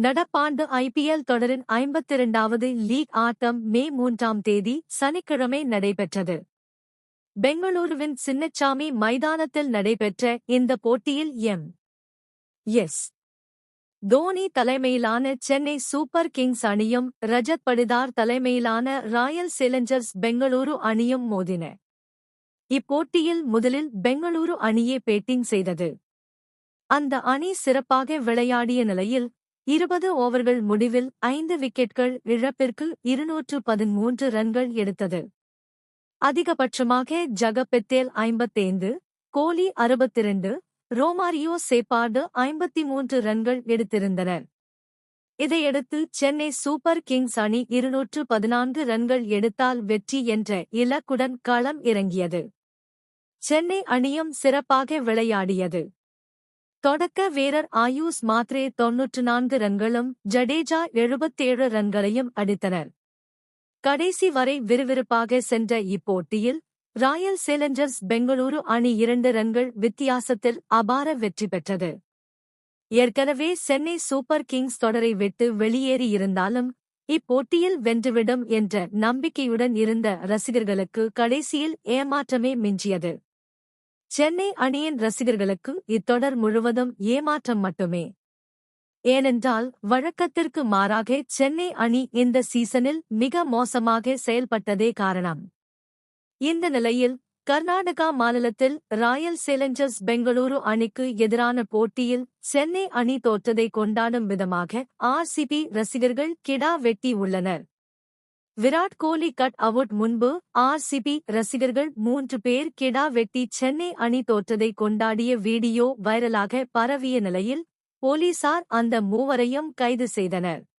நடப்பாண்டு ஐபிஎல் தொடரின் ஐம்பத்திரண்டாவது லீக் ஆட்டம் மே மூன்றாம் தேதி சனிக்கிழமை நடைபெற்றது. பெங்களூருவின் சின்னச்சாமி மைதானத்தில் நடைபெற்ற இந்த போட்டியில் எம். எஸ். தோனி தலைமையிலான சென்னை சூப்பர் கிங்ஸ் அணியும் ரஜத் படிதார் தலைமையிலான ராயல் சேலஞ்சர்ஸ் பெங்களூரு அணியும் மோதின. இப்போட்டியில் முதலில் பெங்களூரு அணியே பேட்டிங் செய்தது. அந்த அணி சிறப்பாக விளையாடிய நிலையில் இருபது ஓவர்கள் முடிவில் ஐந்து விக்கெட்கள் இழப்பிற்கு இருநூற்று பதிமூன்று ரன்கள் எடுத்தது. அதிகபட்சமாக ஜகபெத்தேல் ஐம்பத்தைந்து கோலி அறுபத்திரண்டு ரோமாரியோ சேப்பாடு ஐம்பத்தி மூன்று ரன்கள் எடுத்திருந்தனர் இதையடுத்து சென்னை சூப்பர் கிங்ஸ் அணி இருநூற்று பதினான்கு ரன்கள் எடுத்தால் வெற்றி என்ற இலக்குடன் களம் இறங்கியது. சென்னை அணியும் சிறப்பாக விளையாடியது. தொடக்க வீரர் ஆயூஸ் மாத்ரே தொன்னூற்று நான்கு ரன்களும் ஜடேஜா எழுபத்தேழு ரன்களையும் அடித்தனர். கடைசி வரை விறுவிறுப்பாக சென்ற இப்போட்டியில் ராயல் சேலஞ்சர்ஸ் பெங்களூரு அணி இரண்டு ரன்கள் வித்தியாசத்தில் அபார வெற்றி பெற்றது. ஏற்கனவே சென்னை சூப்பர் கிங்ஸ் தொடரை விட்டு வெளியேறியிருந்தாலும் இப்போட்டியில் வென்றுவிடும் என்ற நம்பிக்கையுடன் இருந்த ரசிகர்களுக்கு கடைசியில் ஏமாற்றமே மிஞ்சியது. சென்னை அணியின் ரசிகர்களுக்கு இத்தொடர் முழுவதும் ஏமாற்றம் மட்டுமே. ஏனென்றால் வழக்கத்திற்கு மாறாக சென்னை அணி இந்த சீசனில் மிக மோசமாக செயல்பட்டதே காரணம். இந்த நிலையில் கர்நாடகா மாநிலத்தில் ராயல் சேலஞ்சர்ஸ் பெங்களூரு அணிக்கு எதிரான போட்டியில் சென்னை அணி தோற்றதை கொண்டாடும் விதமாக ஆர்சிபி ரசிகர்கள் கிடா வெட்டி உள்ளனர். விராட் கோலி கட் அவுட் முன்பு ஆர்சிபி ரசிகர்கள் மூன்று பேர் கெடா வெட்டி சென்னை அணி தோற்றதை கொண்டாடிய வீடியோ வைரலாக பரவிய நிலையில் போலீசார் அந்த மூவரையும் கைது செய்தனர்.